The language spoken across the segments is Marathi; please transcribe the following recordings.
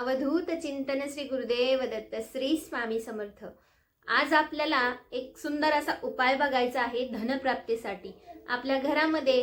अवधूत चिंतन श्री गुरुदेव दत्त श्री स्वामी समर्थ. आज आपल्याला एक सुंदर असा उपाय बघायचा आहे धनप्राप्तीसाठी. आपल्या घरामध्ये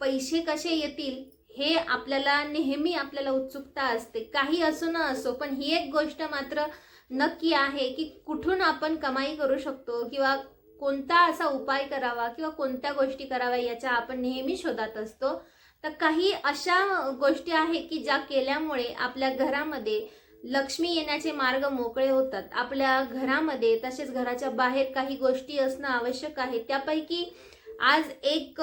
पैसे कसे येतील हे आपल्याला नेहमी आपल्याला उत्सुकता असते. काही असो ना असो पण ही एक गोष्ट मात्र नक्की आहे की कुठून आपण कमाई करू शकतो किंवा कोणता असा उपाय करावा किंवा कोणत्या गोष्टी कराव्या याच्या आपण नेहमी शोधात असतो. तर काही अशा गोष्टी आहेत की ज्या केल्यामुळे आपल्या घरामध्ये लक्ष्मी येण्याचे मार्ग मोकळे होतात. आपल्या घरामध्ये तसेच घराच्या बाहेर काही गोष्टी असणं आवश्यक आहे. त्यापैकी आज एक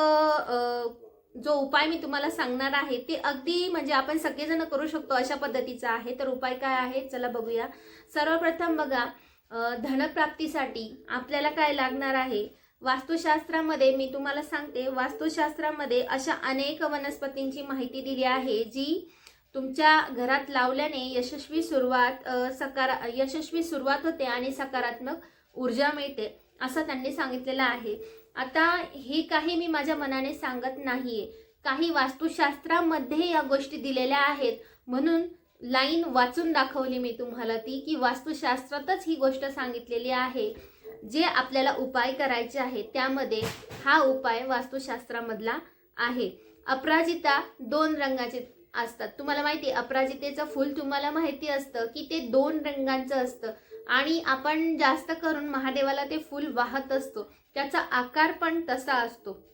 जो उपाय मी तुम्हाला सांगणार आहे ते अगदी म्हणजे आपण सगळेजण करू शकतो अशा पद्धतीचा आहे. तर उपाय काय आहे? चला बघूया. सर्वप्रथम बघा धनप्राप्तीसाठी आपल्याला काय लागणार आहे? वास्तुशास्त्रामध्ये मी तुम्हाला सांगते वास्तुशास्त्रामध्ये अशा अनेक वनस्पतींची माहिती दिली आहे जी तुमच्या घरात लावल्याने यशस्वी सुरुवात सकारा यशस्वी सुरुवात होते आणि सकारात्मक ऊर्जा मिळते असं त्यांनी सांगितलेलं आहे. आता हे काही मी माझ्या मनाने सांगत नाहीये. काही वास्तुशास्त्रामध्ये या गोष्टी दिलेल्या आहेत म्हणून लाईन वाचून दाखवली मी तुम्हाला ती की वास्तुशास्त्रातच ही गोष्ट सांगितलेली आहे. जे आपल्याला उपाय करायचे आहे त्यामध्ये हा उपाय वास्तुशास्त्रामधला आहे. अपराजिता दोन रंगाचे असतात. तुम्हाला माहिती आहे, अपराजितेचं फूल तुम्हाला माहिती असतं की ते दोन रंगांचं असतं. आणि आपण जास्त करून महादेवाला ते फूल वाहत असतो. त्याचा आकार पण तसा असतो.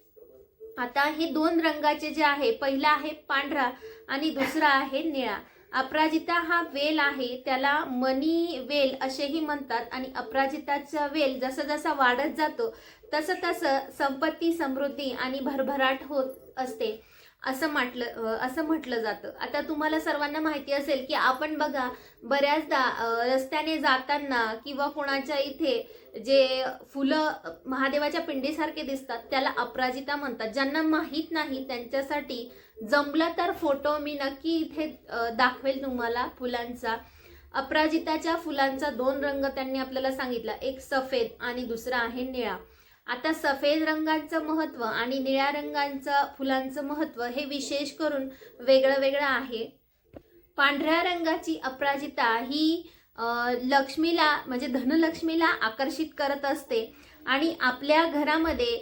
आता हे दोन रंगाचे जे आहे पहिला आहे पांढरा आणि दुसरा आहे निळा. अपराजिता हा वेल आहे त्याला मनी वेल असेही म्हणतात आणि अपराजिताचा वेल जसं जसा वाढत जातो तसं तसं संपत्ती समृद्धी आणि भरभराट होत असते. असं म्हटलं असं म्हटलं जातं. आता तुम्हाला सर्वांना माहिती असेल की आपण बघा बऱ्याचदा रस्त्याने जाताना किंवा कोणाच्या इथे जे फुलं महादेवाच्या पिंडीसारखे दिसतात त्याला अपराजिता म्हणतात. ज्यांना माहीत नाही त्यांच्यासाठी जमलं तर फोटो मी नक्की इथे दाखवेल तुम्हाला फुलांचा. अपराजिताच्या फुलांचा दोन रंग त्यांनी आपल्याला सांगितला. एक सफेद आणि दुसरा आहे निळा. आता सफेद रंगांचं महत्त्व आणि निळ्या रंगांचं फुलांचं महत्त्व हे विशेष करून वेगळं वेगळं आहे. पांढऱ्या रंगाची अपराजिता ही लक्ष्मीला म्हणजे धनलक्ष्मीला आकर्षित करत असते आणि आपल्या घरामध्ये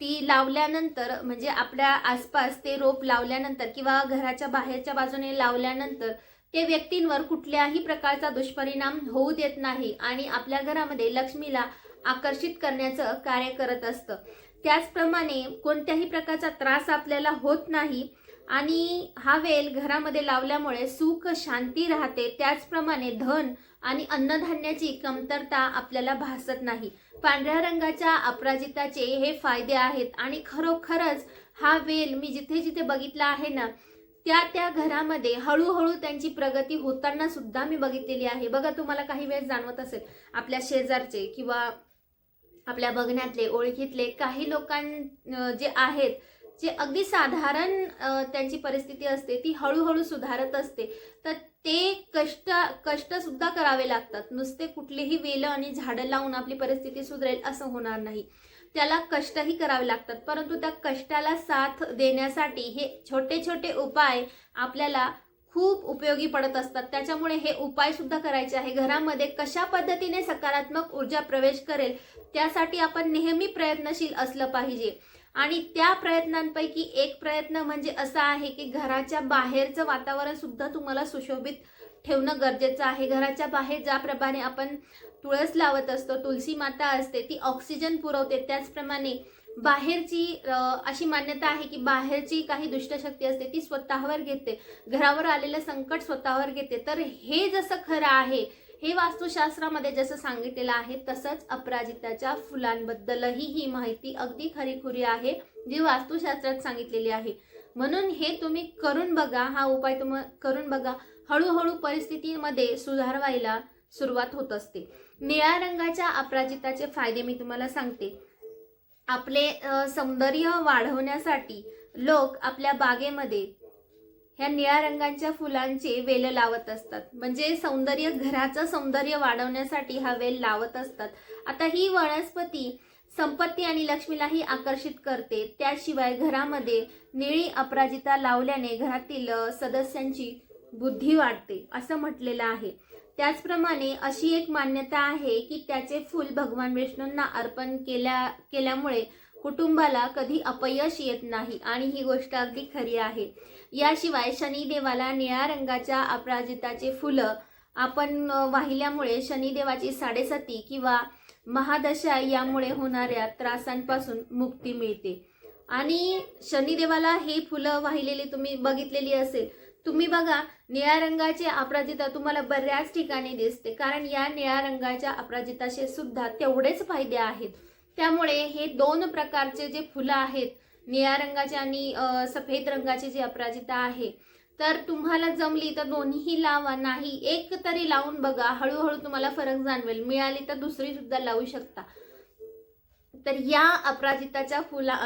ती लावल्यानंतर म्हणजे आपल्या आसपास ते रोप लावल्यानंतर किंवा घराच्या बाहेरच्या बाजूने लावल्यानंतर ते व्यक्तींवर कुठल्याही प्रकारचा दुष्परिणाम होऊ देत नाही आणि आपल्या घरामध्ये लक्ष्मीला आकर्षित करण्याचं कार्य करत असतं. त्याचप्रमाणे कोणत्याही प्रकारचा त्रास आपल्याला होत नाही आणि हा वेल घरामध्ये लावल्यामुळे सुख शांती राहते. त्याचप्रमाणे धन आणि अन्नधान्याची कमतरता आपल्याला भासत नाही. पांढऱ्या रंगाच्या अपराजिताचे हे फायदे आहेत आणि खरोखरच हा वेल मी जिथे जिथे बघितला आहे ना त्या त्या घरामध्ये हळूहळू त्यांची प्रगती होताना सुद्धा मी बघितलेली आहे. बघा तुम्हाला काही वेळेस जाणवत असेल आपल्या शेजारचे किंवा आपल्या बघण्यातले ओळखीतले काही लोकां जे आहेत जे अगदी साधारण त्यांची परिस्थिती असते ती हळूहळू सुधारत असते. तर ते कष्ट कष्टसुद्धा करावे लागतात. नुसते कुठलीही वेलं आणि झाडं लावून आपली परिस्थिती सुधरेल असं होणार नाही. त्याला कष्टही करावे लागतात. परंतु त्या कष्टाला साथ देण्यासाठी हे छोटे छोटे उपाय आपल्याला खूप उपयोगी पडत असतात. त्याच्यामुळे हे उपाय सुद्धा करायचे आहे. घरामध्ये कशा पद्धतीने सकारात्मक ऊर्जा प्रवेश करेल त्यासाठी आपण नेहमी प्रयत्नशील असलं पाहिजे. आणि त्या प्रयत्नांपैकी एक प्रयत्न म्हणजे असा आहे की घराच्या बाहेरचं वातावरण सुद्धा तुम्हाला सुशोभित ठेवणं गरजेचं आहे. घराच्या बाहेर ज्याप्रमाणे आपण तुळस लावत असतो तुलसी माता असते ती ऑक्सिजन पुरवते. त्याचप्रमाणे बाहेरची अशी मान्यता आहे की बाहेरची काही दुष्टशक्ती असते ती स्वतःवर घेते. घरावर आलेलं संकट स्वतःवर घेते. तर हे जसं खरं आहे हे वास्तुशास्त्रामध्ये जसं सांगितलेलं आहे तसंच अपराजिताच्या फुलांबद्दलही ही माहिती अगदी खरीखुरी आहे जी वास्तुशास्त्रात सांगितलेली आहे. म्हणून हे तुम्ही करून बघा हा उपाय तुम करून बघा. हळूहळू परिस्थितीमध्ये सुधार व्हायला सुरुवात होत असते. निळ्या रंगाच्या अपराजिताचे फायदे मी तुम्हाला सांगते. आपले सौंदर्य वाढवण्यासाठी लोक आपल्या बागेमध्ये ह्या निळ्या रंगाच्या फुलांचे वेल लावत असतात. म्हणजे सौंदर्य घराचं सौंदर्य वाढवण्यासाठी हा वेल लावत असतात. आता ही वनस्पती संपत्ती आणि लक्ष्मीलाही आकर्षित करते. त्याशिवाय घरामध्ये निळी अपराजिता लावल्याने घरातील सदस्यांची बुद्धी वाढते असं म्हटलेलं आहे. त्याचप्रमाणे अशी एक मान्यता आहे की त्याचे फूल भगवान विष्णूंना अर्पण केल्या केल्यामुळे कुटुंबाला कधी अपयश येत नाही आणि ही गोष्ट अगदी खरी आहे. याशिवाय शनिदेवाला निळ्या रंगाच्या अपराजिताचे फुलं आपण वाहिल्यामुळे शनिदेवाची साडेसाती किंवा महादशा यामुळे होणाऱ्या त्रासांपासून मुक्ती मिळते. आणि शनिदेवाला ही फुलं वाहिलेली तुम्ही बघितलेली असेल तुम्ही बघा निळ्या रंगाचे अपराजिता तुम्हाला बऱ्याच ठिकाणी दिसते. कारण या निळ्या रंगाच्या अपराजिताचे सुद्धा तेवढेच फायदे आहेत. त्यामुळे हे दोन प्रकारचे जे फुलं आहेत निळ्या रंगाचे आणि सफेद रंगाचे जे अपराजिता आहे तर तुम्हाला जमली तर दोन्हीही लावा. नाही एक तरी लावून बघा. हळूहळू तुम्हाला फरक जाणवेल. मिळाली तर दुसरी सुद्धा लावू शकता. तर या अपराजिताच्या फुला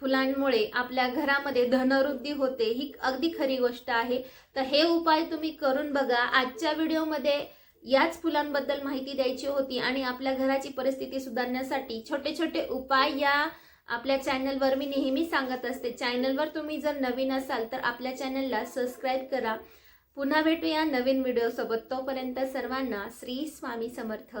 फुलांमुळे आपल्या घरामध्ये धनवृद्धी होते. ही अगदी खरी गोष्ट आहे. तर हे उपाय तुम्ही करून बघा. आजच्या व्हिडिओमध्ये याच फुलांबद्दल माहिती द्यायची होती आणि आपल्या घराची परिस्थिती सुधारण्यासाठी छोटे छोटे उपाय या आपल्या चॅनलवर मी नेहमी सांगत असते. चॅनलवर तुम्ही जर नवीन असाल तर आपल्या चॅनलला सबस्क्राईब करा. पुन्हा भेटूया नवीन व्हिडिओसोबत. तोपर्यंत सर्वांना श्री स्वामी समर्थ.